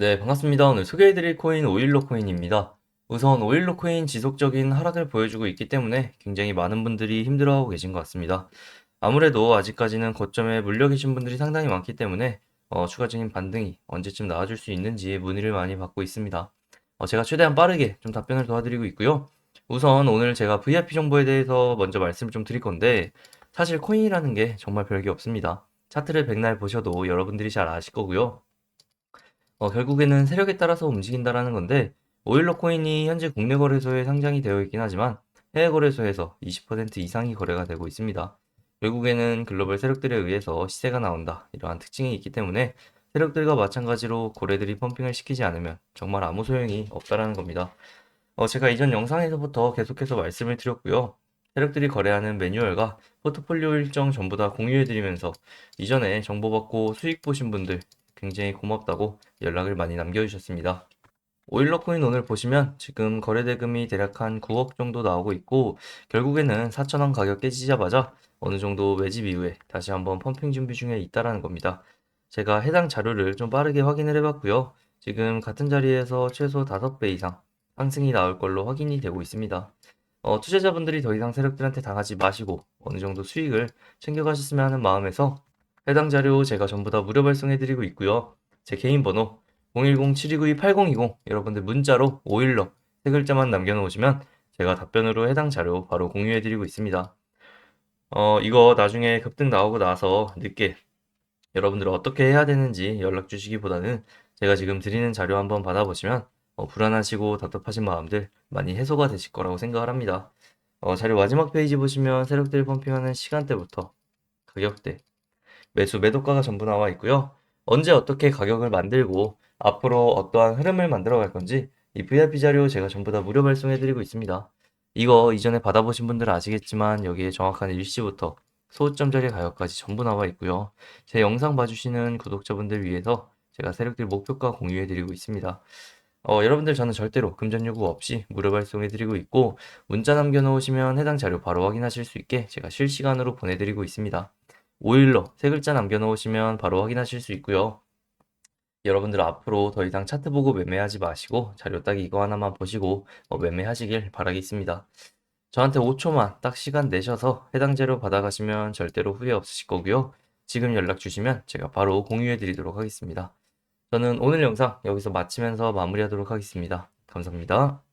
네, 반갑습니다. 오늘 소개해드릴 코인 오일로 코인입니다. 우선 오일로 코인 지속적인 하락을 보여주고 있기 때문에 굉장히 많은 분들이 힘들어하고 계신 것 같습니다. 아무래도 아직까지는 고점에 물려 계신 분들이 상당히 많기 때문에 어, 추가적인 반등이 언제쯤 나와줄 수 있는지 문의를 많이 받고 있습니다. 어, 제가 최대한 빠르게 좀 답변을 도와드리고 있고요. 우선 오늘 제가 VIP 정보에 대해서 먼저 말씀을 좀 드릴 건데 사실 코인이라는 게 정말 별게 없습니다. 차트를 백날 보셔도 여러분들이 잘 아실 거고요. 어, 결국에는 세력에 따라서 움직인다라는 건데 오일러 코인이 현재 국내 거래소에 상장이 되어 있긴 하지만 해외 거래소에서 20% 이상이 거래가 되고 있습니다. 결국에는 글로벌 세력들에 의해서 시세가 나온다 이러한 특징이 있기 때문에 세력들과 마찬가지로 고래들이 펌핑을 시키지 않으면 정말 아무 소용이 없다라는 겁니다. 어, 제가 이전 영상에서부터 계속해서 말씀을 드렸고요. 세력들이 거래하는 매뉴얼과 포트폴리오 일정 전부 다 공유해드리면서 이전에 정보 받고 수익 보신 분들 굉장히 고맙다고 연락을 많이 남겨주셨습니다. 오일러 코인 오늘 보시면 지금 거래 대금이 대략 한 9억 정도 나오고 있고 결국에는 4천원 가격 깨지자마자 어느 정도 매집 이후에 다시 한번 펌핑 준비 중에 있다라는 겁니다. 제가 해당 자료를 좀 빠르게 확인을 해봤고요. 지금 같은 자리에서 최소 5배 이상 상승이 나올 걸로 확인이 되고 있습니다. 어, 투자자분들이 더 이상 세력들한테 당하지 마시고 어느 정도 수익을 챙겨가셨으면 하는 마음에서 해당 자료 제가 전부 다 무료 발송해드리고 있고요. 제 개인 번호 010-7292-8020 여러분들 문자로 오일러 세 글자만 남겨놓으시면 제가 답변으로 해당 자료 바로 공유해드리고 있습니다. 어, 이거 나중에 급등 나오고 나서 늦게 여러분들 어떻게 해야 되는지 연락 주시기보다는 제가 지금 드리는 자료 한번 받아보시면 어, 불안하시고 답답하신 마음들 많이 해소가 되실 거라고 생각을 합니다. 어, 자료 마지막 페이지 보시면 세력들 펌핑하는 시간대부터 가격대, 매수 매도가가 전부 나와 있고요. 언제 어떻게 가격을 만들고 앞으로 어떠한 흐름을 만들어 갈 건지 이 VIP 자료 제가 전부 다 무료 발송해 드리고 있습니다. 이거 이전에 받아보신 분들은 아시겠지만 여기에 정확한 일시부터 소점 자리 가격까지 전부 나와 있고요. 제 영상 봐주시는 구독자분들 위해서 제가 세력들 목표가 공유해 드리고 있습니다. 어, 여러분들 저는 절대로 금전 요구 없이 무료 발송해 드리고 있고 문자 남겨 놓으시면 해당 자료 바로 확인하실 수 있게 제가 실시간으로 보내 드리고 있습니다. 오일러 세 글자 남겨놓으시면 바로 확인하실 수 있고요. 여러분들 앞으로 더 이상 차트 보고 매매하지 마시고 자료 딱 이거 하나만 보시고 어, 매매하시길 바라겠습니다. 저한테 5초만 딱 시간 내셔서 해당 자료 받아가시면 절대로 후회 없으실 거고요. 지금 연락 주시면 제가 바로 공유해 드리도록 하겠습니다. 저는 오늘 영상 여기서 마치면서 마무리하도록 하겠습니다. 감사합니다.